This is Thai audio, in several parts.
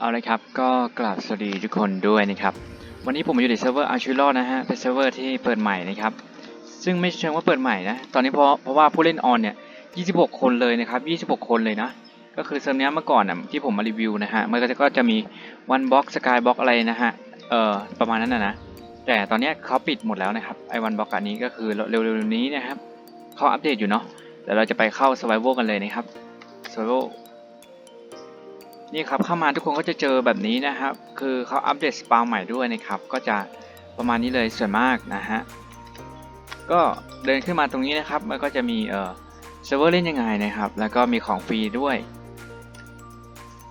เอาเลยครับ ก็กราบสวัสดีทุกคนด้วยนะครับ วันนี้ผมอยู่ในเซิร์ฟเวอร์อาร์ชิลนะฮะ เป็นเซิร์ฟเวอร์ที่เปิดใหม่นะครับ ซึ่งไม่เชิงว่าเปิดใหม่นะ ตอนนี้เพราะเพราะว่าผู้เล่นออนเนี่ย 26 คนเลยนะครับ 26 คนเลยนะ ก็คือเซิร์ฟเนี้ยเมื่อก่อนอะที่ผมมารีวิวนะฮะ มันก็จะก็จะมีวันบ็อกสกายบ็อกอะไรนะฮะ เอ่อ ประมาณนั้นนะนะ แต่ตอนนี้เขาปิดหมดแล้วนะครับ ไอวันบ็อกอันนี้ก็คือเร็วๆนี้นะครับเขาอัปเดตอยู่เนาะ เดี๋ยวเราจะไปเข้า Survival กันเลยนะครับ Survival นี่ครับเข้ามาทุกคนก็จะเจอแบบนี้นะครับ คือเขาอัปเดตสปาใหม่ด้วยนะครับ ก็จะประมาณนี้เลยสวยมากนะฮะ ก็เดินขึ้นมาตรงนี้นะครับ มันก็จะมีเอ่อเซิร์ฟเวอร์เล่นยังไงนะครับ แล้วก็มีของฟรีด้วย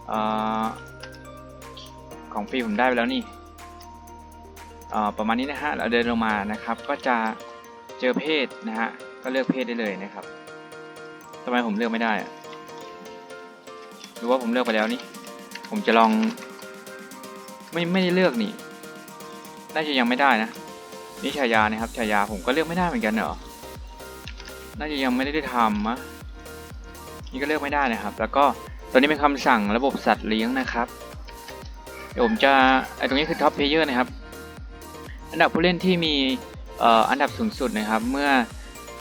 เอ่อของฟรีผมได้ไปแล้วนี่เอ่อประมาณนี้นะฮะ เราเดินลงมานะครับ ก็จะเจอเพศนะฮะ ก็เลือกเพศได้เลยนะครับทำไมผมเลือกไม่ได้อะ หรือว่าผมเลือกไปแล้วนี่ ผมจะลอง ไม่ไม่ได้เลือกนี่ น่าจะยังไม่ได้นะ นี่ฉายานะครับฉายาผมก็เลือกไม่ได้เหมือนกันเหรอ น่าจะยังไม่ได้ทำมะนี่ก็เลือกไม่ได้นะครับ แล้วก็ตัวนี้เป็นคำสั่งระบบสัตว์เลี้ยงนะครับ เดี๋ยวผมจะไอตรงนี้คือท็อปเพลเยอร์นะครับ อันดับผู้เล่นที่มีอันดับสูงสุดนะครับ เมื่อ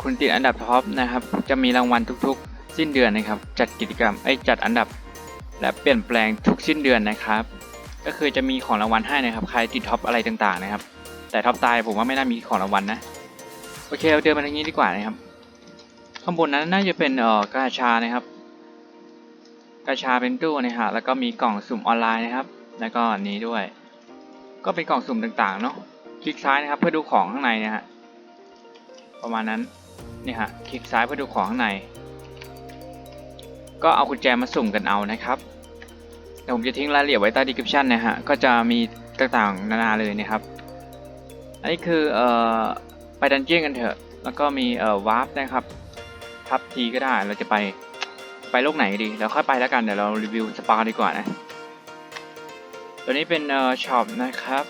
คุณติดอันดับท็อปนะครับ จะมีรางวัลทุกๆ สิ้นเดือนนะครับ จัดกิจกรรมไอจัดอันดับ และเปลี่ยนแปลงทุกสิ้นเดือนนะครับ ก็คือจะมีของรางวัลให้นะครับ ใครติดท็อปอะไรต่างๆนะครับ แต่ท็อปตายผมว่าไม่น่ามีของรางวัลนะ โอเคเราเดินมาทางนี้ดีกว่านะครับ ข้างบนนั้นน่าจะเป็นเอ่อกาชานะครับ กาชาเป็นตู้นะฮะแล้วก็มีกล่องสุ่มออนไลน์นะครับ แล้วก็อันนี้ด้วย ก็เป็นกล่องสุ่มต่างๆเนาะ คลิกซ้ายนะครับ เพื่อดูของข้างในนะฮะ ประมาณนั้น นี่ฮะ คลิกซ้ายเพื่อดูของข้างใน ก็เอากุญแจมาสุ่มกันเอานะครับเดี๋ยวผมจะทิ้งรายละเอียดไว้ใต้ description นะฮะ ก็จะมีต่างๆนานาเลยนะครับ อันนี้คือเอ่อไปดันเจี้ยนกันเถอะ แล้วก็มีเอ่อวาร์ปนะครับทับทีก็ได้ เราจะไปไปโลกไหนดีเดี๋ยวค่อยไปแล้วกัน เดี๋ยวเรารีวิวสปาดีกว่านะ ตัวนี้เป็นเอ่อช็อปนะครับ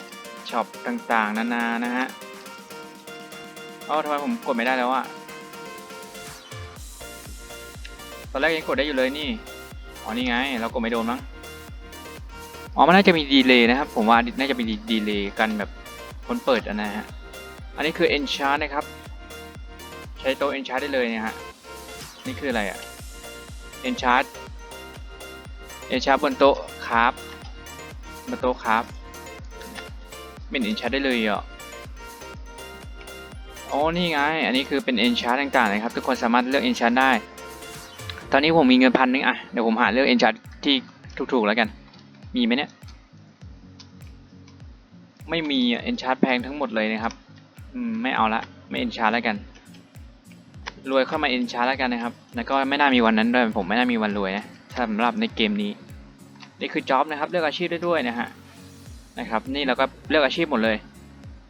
ช็อปต่างๆ นานานะฮะ เอ้าทำไมผมกดไม่ได้แล้วอะ ตอนแรกยังกดได้อยู่เลยนี่ อ๋อนี่ไง เรากดไม่โดนมั้ง อ๋อมันน่าจะมีดีเลย์นะครับ ผมว่าน่าจะมีดีเลย์กันแบบคนเปิดอะนะฮะ อันนี้คือ enchant นะครับ ใช้โต๊ะ enchant ได้เลยนี่ยฮะ นี่คืออะไรอะ enchant enchant บนโต๊ะครับบนโต๊ะครับเป็น enchant ได้เลยเหรออ๋อนี่ไง อันนี้คือเป็น enchant ต่างๆนะครับ ทุกคนสามารถเลือก enchant ได้ ตอนนี้ผมมีเงินพันนึงอะเดี๋ยวผมหาเลือกเอ็นชาร์ที่ถูกๆแล้วกัน มีไหมเนี่ย ไม่มีเอ็นชาร์แพงทั้งหมดเลยนะครับอืมไม่เอาละไม่เอ็นชาร์แล้วกัน รวยเข้ามาเอ็นชาร์แล้วกันนะครับ แล้วก็ไม่น่ามีวันนั้นด้วยผมไม่น่ามีวันรวยนะสำหรับในเกมนี้นี่คือจ็อบนะครับเลือกอาชีพได้ด้วยนะฮะนะครับ นี่เราก็เลือกอาชีพหมดเลย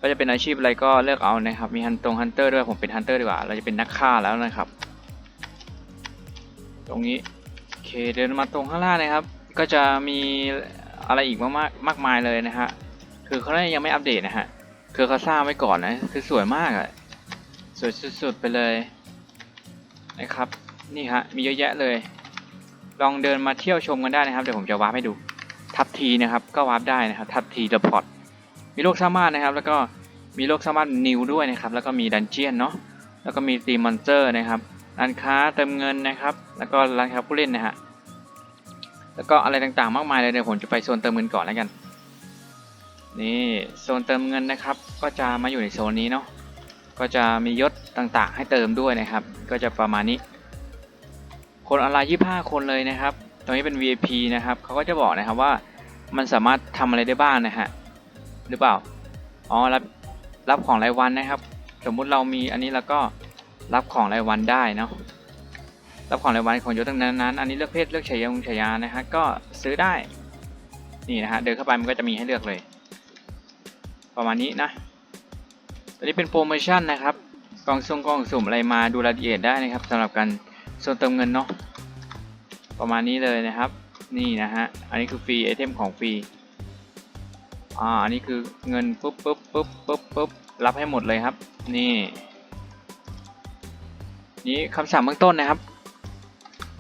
ก็จะเป็นอาชีพอะไรก็เลือกเอานะครับ มีฮันตรงฮันเตอร์ด้วยผมเป็นฮันเตอร์ดีกว่า เราจะเป็นนักฆ่าแล้วนะครับ ตรงนี้โอเคเดินมาตรงข้างล่างนะครับ ก็จะมีอะไรอีกมากมากมากมายเลยนะฮะคือเขายังไม่อัปเดตนะฮะคือเขาสร้างไว้ก่อนนะคือสวยมากอะสวยสุดๆไปเลยนะครับนี่ฮะมีเยอะแยะเลย ลองเดินมาเที่ยวชมกันได้นะครับเดี๋ยวผมจะวาร์ปให้ดูทับทีนะครับก็วาร์ปได้นะครับทับทีเดอะพอตมีโลกสามารถนะครับ แล้วก็มีโลกสามารถนิวด้วยนะครับ แล้วก็มีดันเจียนเนาะแล้วก็มีตีมอนสเตอร์นะครับ ร้านค้าเติมเงินนะครับ แล้วก็ร้านค้าผู้เล่นนะฮะแล้วก็อะไรต่างๆ มากมายเลยเดี๋ยวผมจะไปโซนเติมเงินก่อนแล้วกัน นี่โซนเติมเงินนะครับ ก็จะมาอยู่ในโซนนี้เนาะก็จะมียศต่างๆ ให้เติมด้วยนะครับ ก็จะประมาณนี้ คนออนไลน์25 คนเลยนะครับ ตรงนี้เป็น VIP นะครับเขาก็จะบอกนะครับว่ามันสามารถทำอะไรได้บ้างนะฮะหรือเปล่าอ๋อรับรับของรายวันนะครับ สมมุติเรามีอันนี้แล้วก็ รับของรายวันได้เนาะรับของรายวันของยศนั้นนั้นอันนี้เลือกเพศเลือกฉายาฉายานะฮะก็ซื้อได้นี่นะฮะเดินเข้าไปมันก็จะมีให้เลือกเลย ประมาณนี้นะอันนี้เป็นโปรโมชั่นนะครับกล่องสุ่มกล่องสุ่มอะไรมาดูรายละเอียดได้นะครับสำหรับการส่วนเติมเงินเนาะประมาณนี้เลยนะครับ นี่นะฮะอันนี้คือฟรีไอเทมของฟรีอ่าอันนี้คือเงินปุ๊บปุ๊บปุ๊บปุ๊บปุ๊บรับให้หมดเลยครับ นี่ นี้คำสั่งเบื้องต้นนะครับ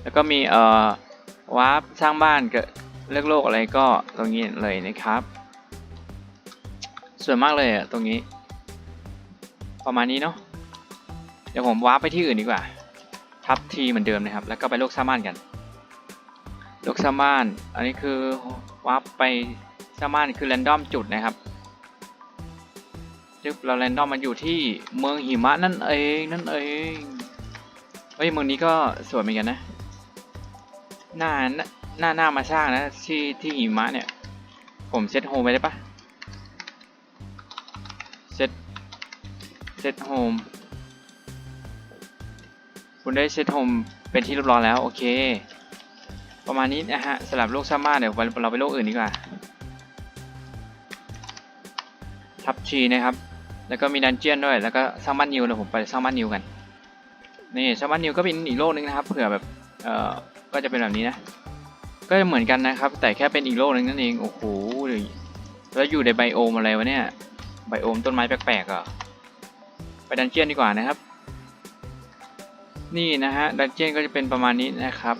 แล้วก็มีเอ่อวาร์ปสร้างบ้านกับเลือกโลกอะไรก็ตรงนี้เลยนะครับ สวยมากเลยอะตรงนี้ ประมาณนี้เนาะเดี๋ยวผมวาร์ปไปที่อื่นดีกว่า ทับทีเหมือนเดิมนะครับ แล้วก็ไปโลกสร้างบ้านกันโลกสร้างบ้าน อันนี้คือวาร์ปไปสร้างบ้านคือแรนดอมจุดนะครับจึ๊บเราแรนดอมมันอยู่ที่เมืองหิมะนั่นเองนั่นเอง เฮ้ยเมืองนี้ก็สวยเหมือนกันนะหน้าหน้าหน้ามาสร้างนะที่ที่หิมะเนี่ย ผมเซตโฮมไว้ได้ปะเซตเซตโฮมคุณได้เซตโฮมเป็นที่เรียบร้อยแล้ว โอเค ประมาณนี้นะฮะสลับโลกซามาเดี๋ยวเราไปโลกอื่นดีกว่าทับชีนะครับ แล้วก็มีดันเจียนด้วย แล้วก็สร้างบ้านนิวเดี๋ยวผมไปสร้างบ้านนิวกัน นี่สร้างบ้านนิวก็เป็นอีกโลกนึงนะครับเผื่อแบบเอ่อก็จะเป็นแบบนี้นะ ก็จะเหมือนกันนะครับ แต่แค่เป็นอีกโลกนึงนั่นเองโอ้โหแล้วอยู่ในไบโอมอะไรวะเนี่ยไบโอมต้นไม้แปลกๆอะไปดันเจียนดีกว่านะครับ นี่นะฮะดันเจียนก็จะเป็นประมาณนี้นะครับ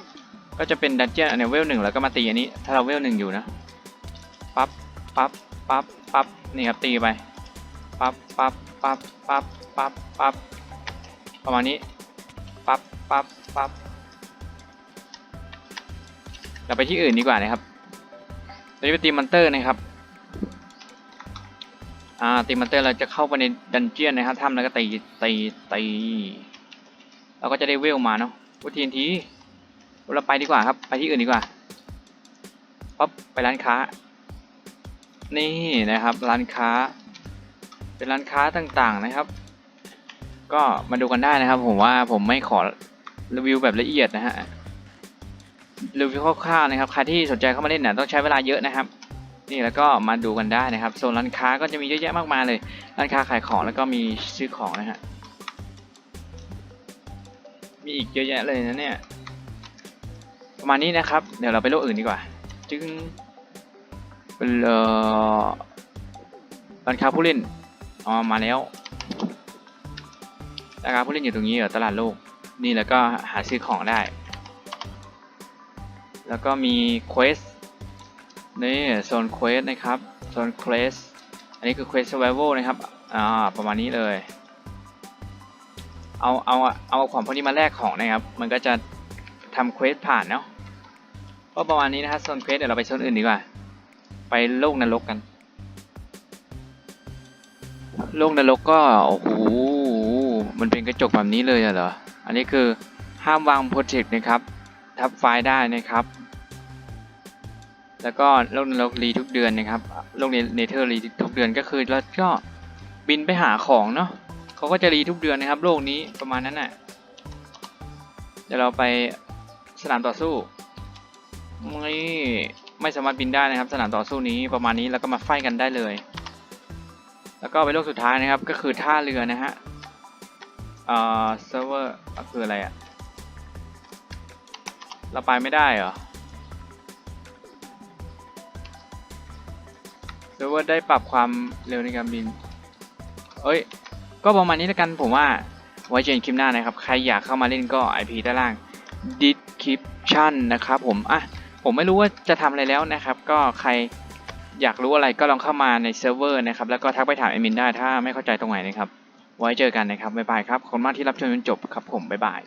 ก็จะเป็นดันเจียนอันนี้เวลหนึ่งแล้วก็มาตีอันนี้ ถ้าเราเวลหนึ่งอยู่นะปั๊บปั๊บปั๊บปั๊บนี่ครับตีไปปั๊บปั๊บปั๊บปั๊บปั๊บปั๊บประมาณนี้ ปั๊บปั๊บเราไปที่อื่นดีกว่านะครับเราจะไปตีมอนเตอร์นะครับ อ่าตีมอนเตอร์เราจะเข้าไปในดันเจียนนะครับทำแล้วก็ตีตีตีเราก็จะได้เวลมาเนาะวุทีนทีเราไปดีกว่าครับ ไปที่อื่นดีกว่าปั๊บไปร้านค้า นี่นะครับ ร้านค้า เป็นร้านค้าต่างๆนะครับ ก็มาดูกันได้นะครับ ผมว่าผมไม่ขอ รีวิวแบบละเอียดนะฮะรีวิวคร่าวๆนะครับใครที่สนใจเข้ามาเล่นเนี่ยต้องใช้เวลาเยอะนะครับ นี่แล้วก็มาดูกันได้นะครับโซนร้านค้าก็จะมีเยอะแยะมากมายเลยร้านค้าขายของแล้วก็มีซื้อของนะฮะมีอีกเยอะแยะเลยนะเนี่ยประมาณนี้นะครับ เดี๋ยวเราไปโลกอื่นดีกว่า จึงเป็นเอ่อร้านค้าผู้เล่นอ๋อมาแล้วร้านค้าผู้เล่นอยู่ตรงนี้เหรอตลาดโลก นี่แล้วก็หาซื้อของได้ แล้วก็มีเควสนี่โซนเควสนะครับ โซนเควสอันนี้คือเควส survival นะครับ อ่า ประมาณนี้เลย เอา เอา เอาของพวกนี้มาแลกของนะครับ มันก็จะทำเควสผ่านเนาะ ก็ประมาณนี้นะครับโซนเควสเดี๋ยวเราไปโซนอื่นดีกว่า ไปโลกนรกกัน โลกนรกก็ โอ้โห มันเป็นกระจกแบบนี้เลยเหรอ อันนี้คือห้ามวางโปรเจกต์นะครับ ทับไฟล์ได้นะครับ แล้วก็โลกนรกรีทุกเดือนนะครับโลกเนเธอร์รีทุกเดือนก็คือเราก็บินไปหาของเนาะเขาก็จะรีทุกเดือนนะครับ โลกนี้ประมาณนั้นน่ะเดี๋ยวเราไปสนามต่อสู้ไม่ไม่สามารถบินได้นะครับ สนามต่อสู้นี้ประมาณนี้แล้วก็มาไฟกันได้เลย แล้วก็ไปโลกสุดท้ายนะครับ ก็คือท่าเรือนะฮะ อ่อเซิร์ฟเวอร์คืออะไรอะเราไปไม่ได้เหรอเซิร์ฟเวอร์ได้ปรับความเร็วในการบิน เอ้ย ก็ประมาณนี้แล้วกันผมว่า ไว้เจอกันคลิปหน้านะครับ ใครอยากเข้ามาเล่นก็ IP ด้านล่าง description นะครับผม อะ ผมไม่รู้ว่าจะทำอะไรแล้วนะครับ ก็ใครอยากรู้อะไรก็ลองเข้ามาในเซิร์ฟเวอร์นะครับ แล้วก็ทักไปถามแอดมินได้ถ้าไม่เข้าใจตรงไหนนะครับ ไว้เจอกันนะครับบ๊ายบายครับขอบคุณมากที่รับชมจนจบครับผมบ๊ายบาย